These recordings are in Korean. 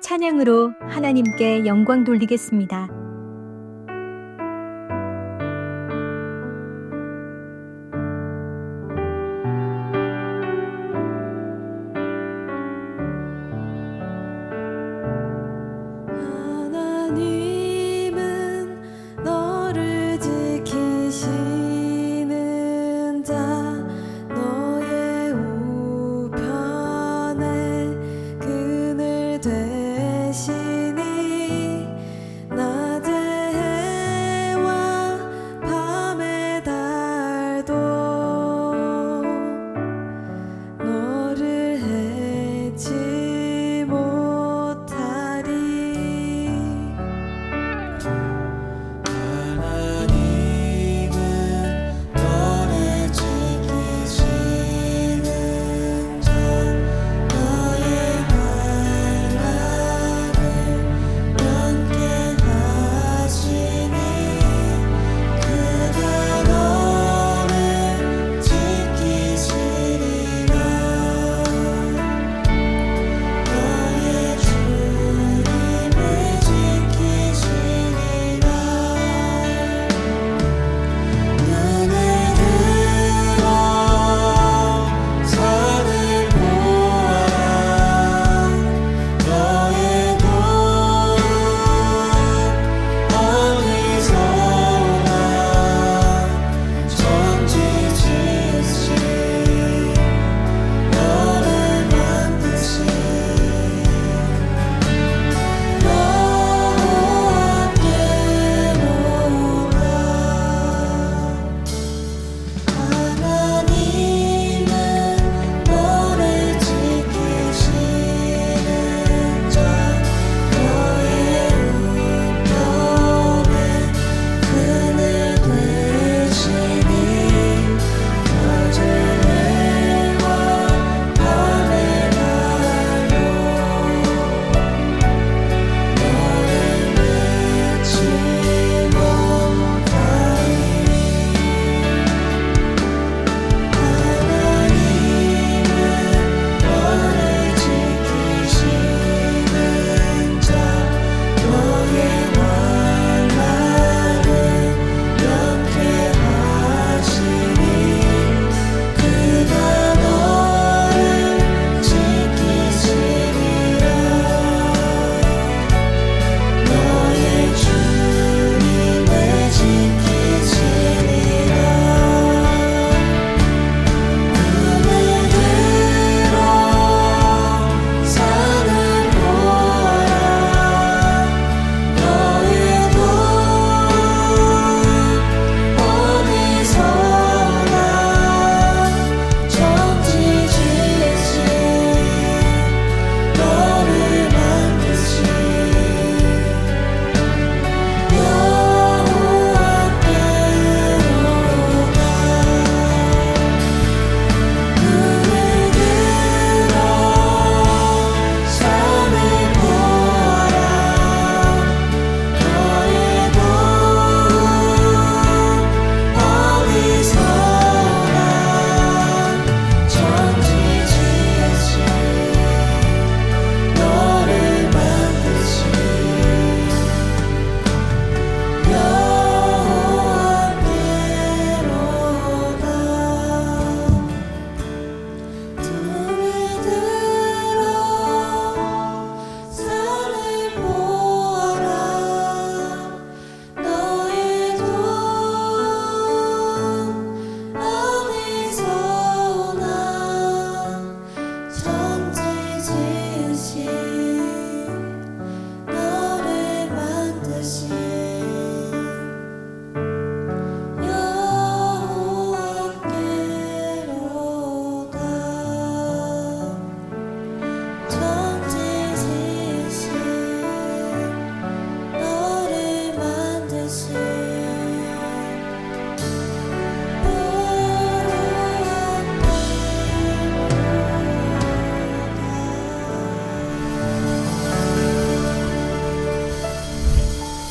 찬양으로 하나님께 영광 돌리겠습니다.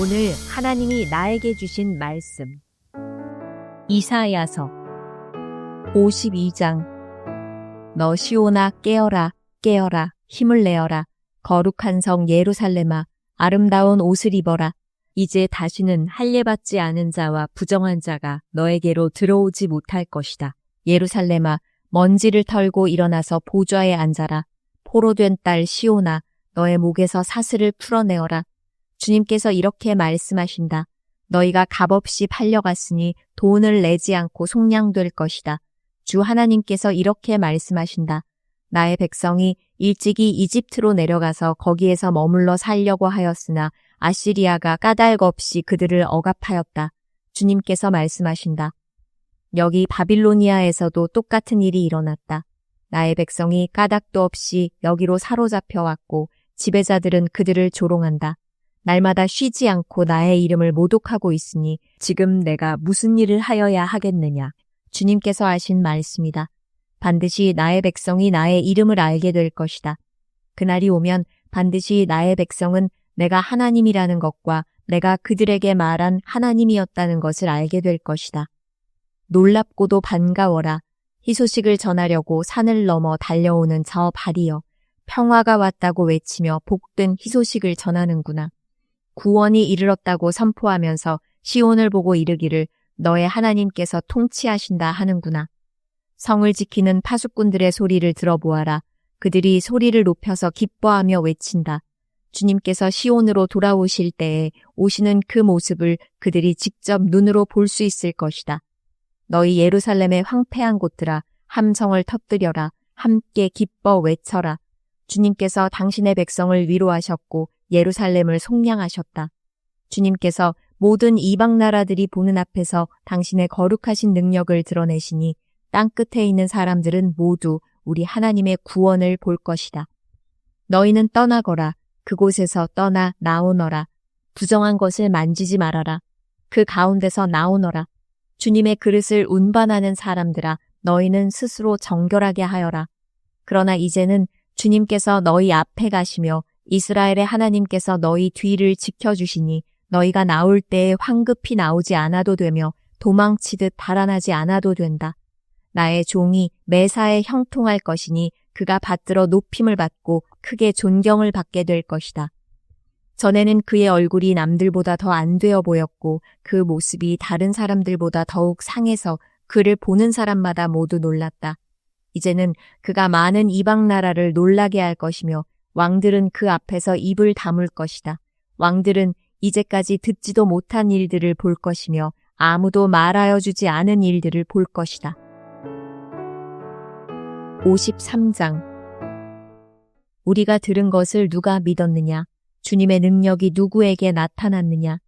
오늘 하나님이 나에게 주신 말씀. 이사야서 52장. 너 시오나 깨어라, 깨어라, 힘을 내어라. 거룩한 성 예루살렘아, 아름다운 옷을 입어라. 이제 다시는 할례받지 않은 자와 부정한 자가 너에게로 들어오지 못할 것이다. 예루살렘아, 먼지를 털고 일어나서 보좌에 앉아라. 포로된 딸 시오나, 너의 목에서 사슬을 풀어내어라. 주님께서 이렇게 말씀하신다. 너희가 값없이 팔려갔으니 돈을 내지 않고 속량될 것이다. 주 하나님께서 이렇게 말씀하신다. 나의 백성이 일찍이 이집트로 내려가서 거기에서 머물러 살려고 하였으나 아시리아가 까닭 없이 그들을 억압하였다. 주님께서 말씀하신다. 여기 바빌로니아에서도 똑같은 일이 일어났다. 나의 백성이 까닭도 없이 여기로 사로잡혀 왔고 지배자들은 그들을 조롱한다. 날마다 쉬지 않고 나의 이름을 모독하고 있으니 지금 내가 무슨 일을 하여야 하겠느냐. 주님께서 하신 말씀이다. 반드시 나의 백성이 나의 이름을 알게 될 것이다. 그날이 오면 반드시 나의 백성은 내가 하나님이라는 것과 내가 그들에게 말한 하나님이었다는 것을 알게 될 것이다. 놀랍고도 반가워라. 희소식을 전하려고 산을 넘어 달려오는 저 발이여. 평화가 왔다고 외치며 복된 희소식을 전하는구나. 구원이 이르렀다고 선포하면서 시온을 보고 이르기를 너의 하나님께서 통치하신다 하는구나. 성을 지키는 파수꾼들의 소리를 들어보아라. 그들이 소리를 높여서 기뻐하며 외친다. 주님께서 시온으로 돌아오실 때에 오시는 그 모습을 그들이 직접 눈으로 볼 수 있을 것이다. 너희 예루살렘의 황폐한 곳들아 함성을 터뜨려라. 함께 기뻐 외쳐라. 주님께서 당신의 백성을 위로하셨고 예루살렘을 속량하셨다. 주님께서 모든 이방 나라들이 보는 앞에서 당신의 거룩하신 능력을 드러내시니 땅 끝에 있는 사람들은 모두 우리 하나님의 구원을 볼 것이다. 너희는 떠나거라. 그곳에서 떠나 나오너라. 부정한 것을 만지지 말아라. 그 가운데서 나오너라. 주님의 그릇을 운반하는 사람들아, 너희는 스스로 정결하게 하여라. 그러나 이제는 주님께서 너희 앞에 가시며 이스라엘의 하나님께서 너희 뒤를 지켜주시니 너희가 나올 때에 황급히 나오지 않아도 되며 도망치듯 달아나지 않아도 된다. 나의 종이 매사에 형통할 것이니 그가 받들어 높임을 받고 크게 존경을 받게 될 것이다. 전에는 그의 얼굴이 남들보다 더 안 되어 보였고 그 모습이 다른 사람들보다 더욱 상해서 그를 보는 사람마다 모두 놀랐다. 이제는 그가 많은 이방 나라를 놀라게 할 것이며 왕들은 그 앞에서 입을 다물 것이다. 왕들은 이제까지 듣지도 못한 일들을 볼 것이며 아무도 말하여 주지 않은 일들을 볼 것이다. 53장 우리가 들은 것을 누가 믿었느냐? 주님의 능력이 누구에게 나타났느냐?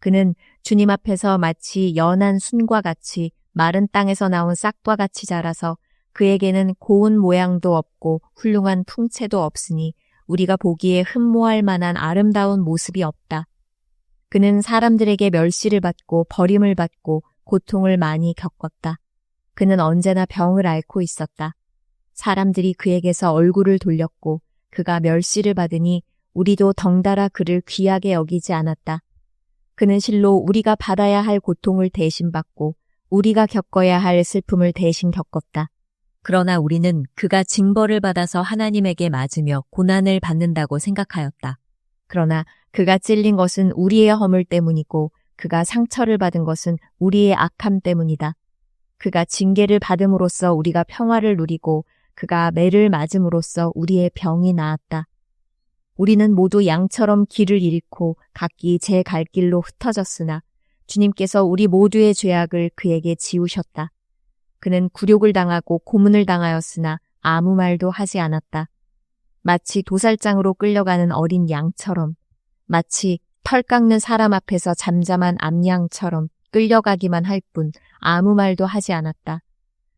그는 주님 앞에서 마치 연한 순과 같이 마른 땅에서 나온 싹과 같이 자라서 그에게는 고운 모양도 없고 훌륭한 풍채도 없으니 우리가 보기에 흠모할 만한 아름다운 모습이 없다. 그는 사람들에게 멸시를 받고 버림을 받고 고통을 많이 겪었다. 그는 언제나 병을 앓고 있었다. 사람들이 그에게서 얼굴을 돌렸고 그가 멸시를 받으니 우리도 덩달아 그를 귀하게 여기지 않았다. 그는 실로 우리가 받아야 할 고통을 대신 받고 우리가 겪어야 할 슬픔을 대신 겪었다. 그러나 우리는 그가 징벌을 받아서 하나님에게 맞으며 고난을 받는다고 생각하였다. 그러나 그가 찔린 것은 우리의 허물 때문이고 그가 상처를 받은 것은 우리의 악함 때문이다. 그가 징계를 받음으로써 우리가 평화를 누리고 그가 매를 맞음으로써 우리의 병이 나았다. 우리는 모두 양처럼 길을 잃고 각기 제 갈 길로 흩어졌으나 주님께서 우리 모두의 죄악을 그에게 지우셨다. 그는 굴욕을 당하고 고문을 당하였으나 아무 말도 하지 않았다. 마치 도살장으로 끌려가는 어린 양처럼, 마치 털 깎는 사람 앞에서 잠잠한 암양처럼 끌려가기만 할 뿐 아무 말도 하지 않았다.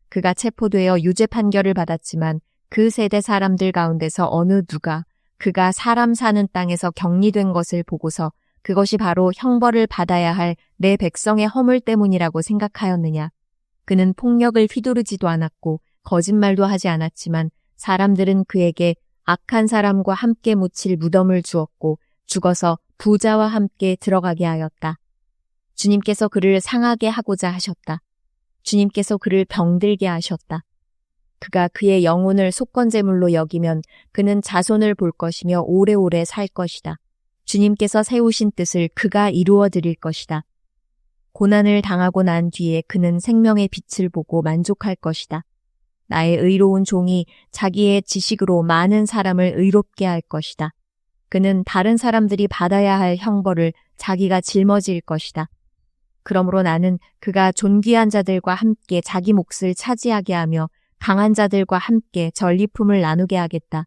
그가 체포되어 유죄 판결을 받았지만 그 세대 사람들 가운데서 어느 누가 그가 사람 사는 땅에서 격리된 것을 보고서 그것이 바로 형벌을 받아야 할 내 백성의 허물 때문이라고 생각하였느냐. 그는 폭력을 휘두르지도 않았고 거짓말도 하지 않았지만 사람들은 그에게 악한 사람과 함께 묻힐 무덤을 주었고 죽어서 부자와 함께 들어가게 하였다. 주님께서 그를 상하게 하고자 하셨다. 주님께서 그를 병들게 하셨다. 그가 그의 영혼을 속건제물로 여기면 그는 자손을 볼 것이며 오래오래 살 것이다. 주님께서 세우신 뜻을 그가 이루어 드릴 것이다. 고난을 당하고 난 뒤에 그는 생명의 빛을 보고 만족할 것이다. 나의 의로운 종이 자기의 지식으로 많은 사람을 의롭게 할 것이다. 그는 다른 사람들이 받아야 할 형벌을 자기가 짊어질 것이다. 그러므로 나는 그가 존귀한 자들과 함께 자기 몫을 차지하게 하며 강한 자들과 함께 전리품을 나누게 하겠다.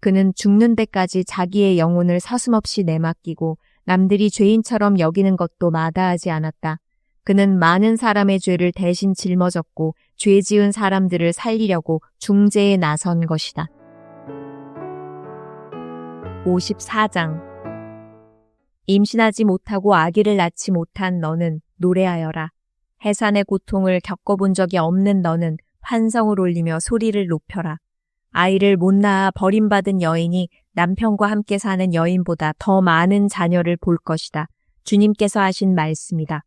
그는 죽는 데까지 자기의 영혼을 서슴없이 내맡기고 남들이 죄인처럼 여기는 것도 마다하지 않았다. 그는 많은 사람의 죄를 대신 짊어졌고 죄 지은 사람들을 살리려고 중재에 나선 것이다. 54장 임신하지 못하고 아기를 낳지 못한 너는 노래하여라. 해산의 고통을 겪어본 적이 없는 너는 환성을 올리며 소리를 높여라. 아이를 못 낳아 버림받은 여인이 남편과 함께 사는 여인보다 더 많은 자녀를 볼 것이다. 주님께서 하신 말씀이다.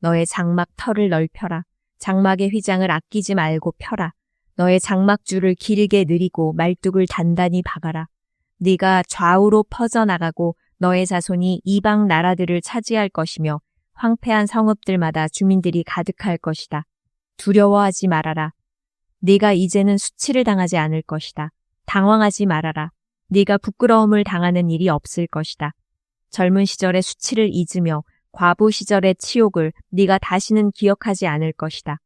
너의 장막 털을 넓혀라. 장막의 휘장을 아끼지 말고 펴라. 너의 장막줄을 길게 늘이고 말뚝을 단단히 박아라. 네가 좌우로 퍼져나가고 너의 자손이 이방 나라들을 차지할 것이며 황폐한 성읍들마다 주민들이 가득할 것이다. 두려워하지 말아라. 네가 이제는 수치를 당하지 않을 것이다. 당황하지 말아라. 네가 부끄러움을 당하는 일이 없을 것이다. 젊은 시절의 수치를 잊으며 과부 시절의 치욕을 네가 다시는 기억하지 않을 것이다.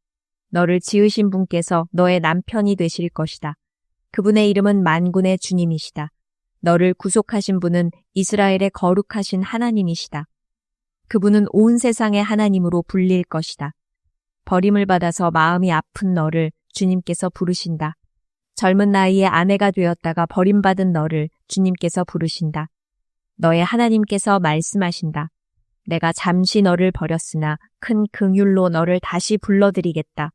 너를 지으신 분께서 너의 남편이 되실 것이다. 그분의 이름은 만군의 주님이시다. 너를 구속하신 분은 이스라엘의 거룩하신 하나님이시다. 그분은 온 세상의 하나님으로 불릴 것이다. 버림을 받아서 마음이 아픈 너를 주님께서 부르신다. 젊은 나이에 아내가 되었다가 버림받은 너를 주님께서 부르신다. 너의 하나님께서 말씀하신다. 내가 잠시 너를 버렸으나 큰 긍휼로 너를 다시 불러들이겠다.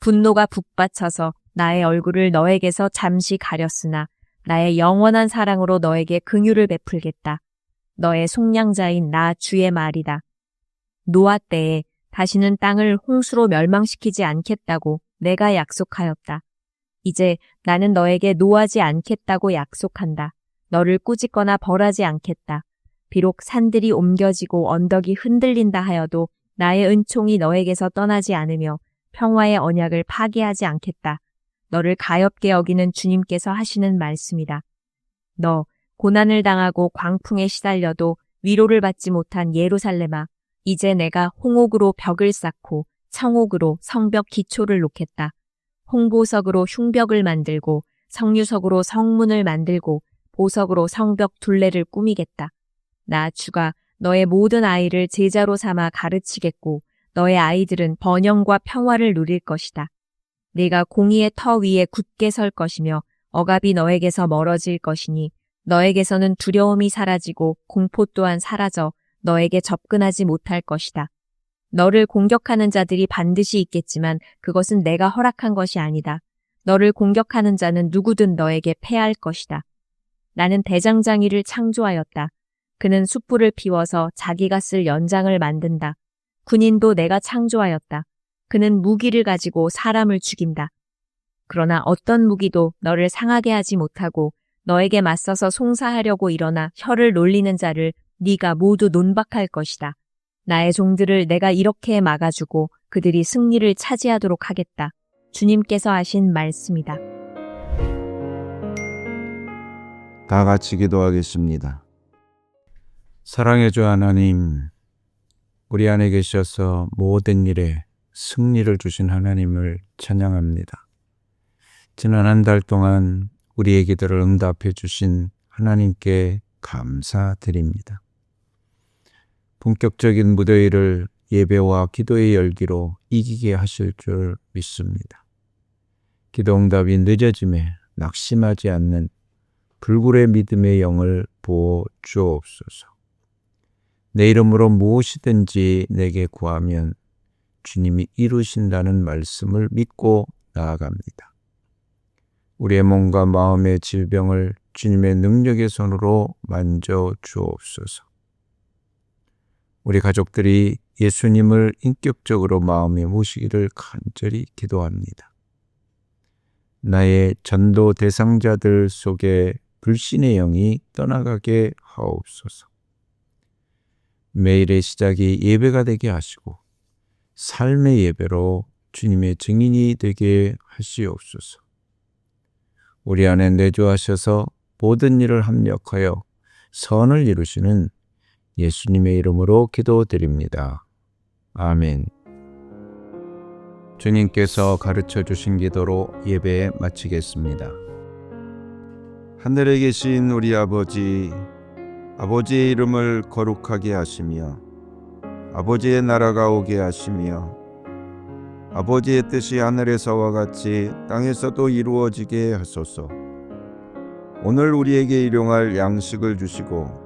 분노가 북받쳐서 나의 얼굴을 너에게서 잠시 가렸으나 나의 영원한 사랑으로 너에게 긍휼을 베풀겠다. 너의 속량자인 나 주의 말이다. 노아 때에 다시는 땅을 홍수로 멸망시키지 않겠다고 내가 약속하였다. 이제 나는 너에게 노하지 않겠다고 약속한다. 너를 꾸짖거나 벌하지 않겠다. 비록 산들이 옮겨지고 언덕이 흔들린다 하여도 나의 은총이 너에게서 떠나지 않으며 평화의 언약을 파기하지 않겠다. 너를 가엽게 여기는 주님께서 하시는 말씀이다. 너 고난을 당하고 광풍에 시달려도 위로를 받지 못한 예루살렘아, 이제 내가 홍옥으로 벽을 쌓고 청옥으로 성벽 기초를 놓겠다. 홍보석으로 흉벽을 만들고 성유석으로 성문을 만들고 보석으로 성벽 둘레를 꾸미겠다. 나 주가 너의 모든 아이를 제자로 삼아 가르치겠고 너의 아이들은 번영과 평화를 누릴 것이다. 네가 공의의 터 위에 굳게 설 것이며 억압이 너에게서 멀어질 것이니 너에게서는 두려움이 사라지고 공포 또한 사라져 너에게 접근하지 못할 것이다. 너를 공격하는 자들이 반드시 있겠지만 그것은 내가 허락한 것이 아니다. 너를 공격하는 자는 누구든 너에게 패할 것이다. 나는 대장장이를 창조하였다. 그는 숯불을 피워서 자기가 쓸 연장을 만든다. 군인도 내가 창조하였다. 그는 무기를 가지고 사람을 죽인다. 그러나 어떤 무기도 너를 상하게 하지 못하고 너에게 맞서서 송사하려고 일어나 혀를 놀리는 자를 네가 모두 논박할 것이다. 나의 종들을 내가 이렇게 막아주고 그들이 승리를 차지하도록 하겠다. 주님께서 하신 말씀이다. 다 같이 기도하겠습니다. 사랑해 주 하나님, 우리 안에 계셔서 모든 일에 승리를 주신 하나님을 찬양합니다. 지난 한 달 동안 우리의 기도를 응답해 주신 하나님께 감사드립니다. 본격적인 무더위를 예배와 기도의 열기로 이기게 하실 줄 믿습니다. 기도 응답이 늦어짐에 낙심하지 않는 불굴의 믿음의 영을 부어 주옵소서. 내 이름으로 무엇이든지 내게 구하면 주님이 이루신다는 말씀을 믿고 나아갑니다. 우리의 몸과 마음의 질병을 주님의 능력의 손으로 만져 주옵소서. 우리 가족들이 예수님을 인격적으로 마음에 모시기를 간절히 기도합니다. 나의 전도 대상자들 속에 불신의 영이 떠나가게 하옵소서. 매일의 시작이 예배가 되게 하시고 삶의 예배로 주님의 증인이 되게 하시옵소서. 우리 안에 내주하셔서 모든 일을 합력하여 선을 이루시는 예수님의 이름으로 기도드립니다. 아멘. 주님께서 가르쳐 주신 기도로 예배 마치겠습니다. 하늘에 계신 우리 아버지, 아버지의 이름을 거룩하게 하시며, 아버지의 나라가 오게 하시며, 아버지의 뜻이 하늘에서와 같이 땅에서도 이루어지게 하소서. 오늘 우리에게 일용할 양식을 주시고,